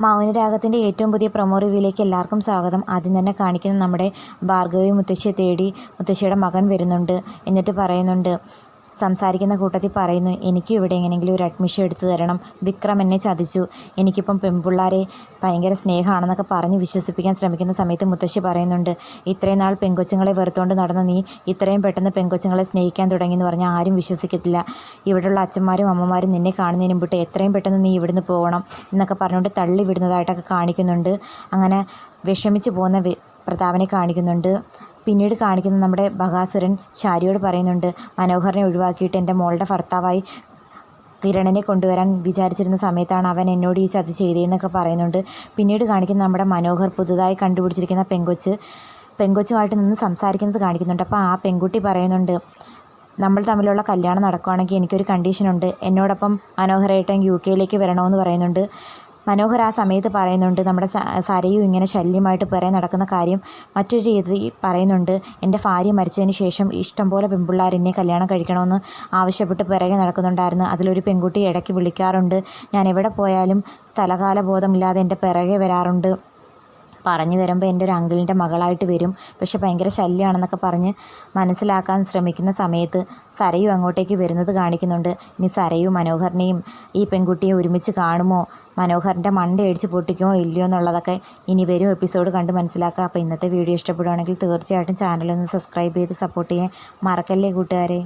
മൗനരാഗത്തിന്റെ ഏറ്റവും പുതിയ പ്രൊമോ റിവ്യൂയിലേക്ക് എല്ലാവർക്കും സ്വാഗതം. ആദ്യം തന്നെ കാണിക്കുന്ന നമ്മുടെ ഭാർഗവി മുത്തശ്ശിയെ തേടി മുത്തശ്ശിയുടെ മകൻ വരുന്നുണ്ട്. എന്നിട്ട് പറയുന്നുണ്ട് സംസാരിക്കുന്ന കൂട്ടത്തിൽ പറയുന്നു എനിക്കും ഇവിടെ എങ്ങനെയെങ്കിലും ഒരു അഡ്മിഷൻ എടുത്തു തരണം. വിക്രം എന്നെ ചതിച്ചു. എനിക്കിപ്പം പെൺപിള്ളാരെ ഭയങ്കര സ്നേഹമാണെന്നൊക്കെ പറഞ്ഞ് വിശ്വസിപ്പിക്കാൻ ശ്രമിക്കുന്ന സമയത്ത് മുത്തശ്ശി പറയുന്നുണ്ട് ഇത്രയും നാൾ പെൺകൊച്ചുങ്ങളെ വെറുത്തുകൊണ്ട് നടന്ന നീ ഇത്രയും പെട്ടെന്ന് പെൺകൊച്ചുങ്ങളെ സ്നേഹിക്കാൻ തുടങ്ങിയെന്ന് പറഞ്ഞാൽ ആരും വിശ്വസിക്കത്തില്ല. ഇവിടെയുള്ള അച്ഛന്മാരും അമ്മമാരും നിന്നെ കാണുന്നതിന് മുമ്പിട്ട് എത്രയും പെട്ടെന്ന് നീ ഇവിടുന്ന് പോകണം എന്നൊക്കെ പറഞ്ഞുകൊണ്ട് തള്ളി വിടുന്നതായിട്ടൊക്കെ കാണിക്കുന്നുണ്ട്. അങ്ങനെ വിഷമിച്ച് പോകുന്ന പ്രതാപനെ കാണിക്കുന്നുണ്ട്. പിന്നീട് കാണിക്കുന്ന നമ്മുടെ ബകാസുരൻ ശാരിയോട് പറയുന്നുണ്ട് മനോഹരനെ ഒഴിവാക്കിയിട്ട് എന്റെ മോളുടെ ഭർത്താവായി കിരണനെ കൊണ്ടുവരാൻ വിചാരിച്ചിരുന്ന സമയത്താണ് അവൻ എന്നോട് ഈ ചതി ചെയ്തതെന്നൊക്കെ പറയുന്നുണ്ട്. പിന്നീട് കാണിക്കുന്ന നമ്മുടെ മനോഹർ പുതുതായി കണ്ടുപിടിച്ചിരിക്കുന്ന പെങ്കൊച്ച് പെങ്കൊച്ചുമായിട്ട് നിന്ന് സംസാരിക്കുന്നത് കാണിക്കുന്നുണ്ട്. അപ്പോൾ ആ പെൺകുട്ടി പറയുന്നുണ്ട് നമ്മൾ തമ്മിലുള്ള കല്യാണം നടക്കുകയാണെങ്കിൽ എനിക്കൊരു കണ്ടീഷനുണ്ട്. എന്നോടൊപ്പം മനോഹരേട്ടൻ യു കെയിലേക്ക് വരണമെന്ന് പറയുന്നുണ്ട്. മനോഹർ ആ സമയത്ത് പറയുന്നുണ്ട് നമ്മുടെ സരയും ഇങ്ങനെ ശല്യമായിട്ട് പിറകെ നടക്കുന്ന കാര്യം മറ്റൊരു രീതി പറയുന്നുണ്ട്. എന്റെ ഭാര്യ മരിച്ചതിന് ശേഷം ഇഷ്ടംപോലെ പെൺപിള്ളേർ എന്നെ കല്യാണം കഴിക്കണമെന്ന് ആവശ്യപ്പെട്ട് പിറകെ നടക്കുന്നുണ്ടായിരുന്നു. അതിലൊരു പെൺകുട്ടി ഇടയ്ക്ക് വിളിക്കാറുണ്ട്. ഞാൻ എവിടെ പോയാലും സ്ഥലകാല ബോധമില്ലാതെ എന്റെ പിറകെ വരാറുണ്ട്. പറഞ്ഞു വരുമ്പോൾ എന്റെ ഒരു അങ്കിളിന്റെ മകളായിട്ട് വരും. പക്ഷെ ഭയങ്കര ശല്യമാണെന്നൊക്കെ പറഞ്ഞ് മനസ്സിലാക്കാൻ ശ്രമിക്കുന്ന സമയത്ത് സരയു അങ്ങോട്ടേക്ക് വരുന്നത് കാണിക്കുന്നുണ്ട്. ഇനി സരയു മനോഹറിനെയും ഈ പെൺകുട്ടിയെ ഒരുമിച്ച് കാണുമോ? മനോഹറിന്റെ മണ്ട അടിച്ച് പൊട്ടിക്കുമോ ഇല്ലയോ എന്നുള്ളതൊക്കെ ഇനി വരും എപ്പിസോഡ് കണ്ട് മനസ്സിലാക്കുക അപ്പോൾ ഇന്നത്തെ വീഡിയോ ഇഷ്ടപ്പെടുകയാണെങ്കിൽ തീർച്ചയായിട്ടും ചാനലൊന്ന് സബ്സ്ക്രൈബ് ചെയ്ത് സപ്പോർട്ട് ചെയ്യാൻ മറക്കല്ലേ കൂട്ടുകാരെ?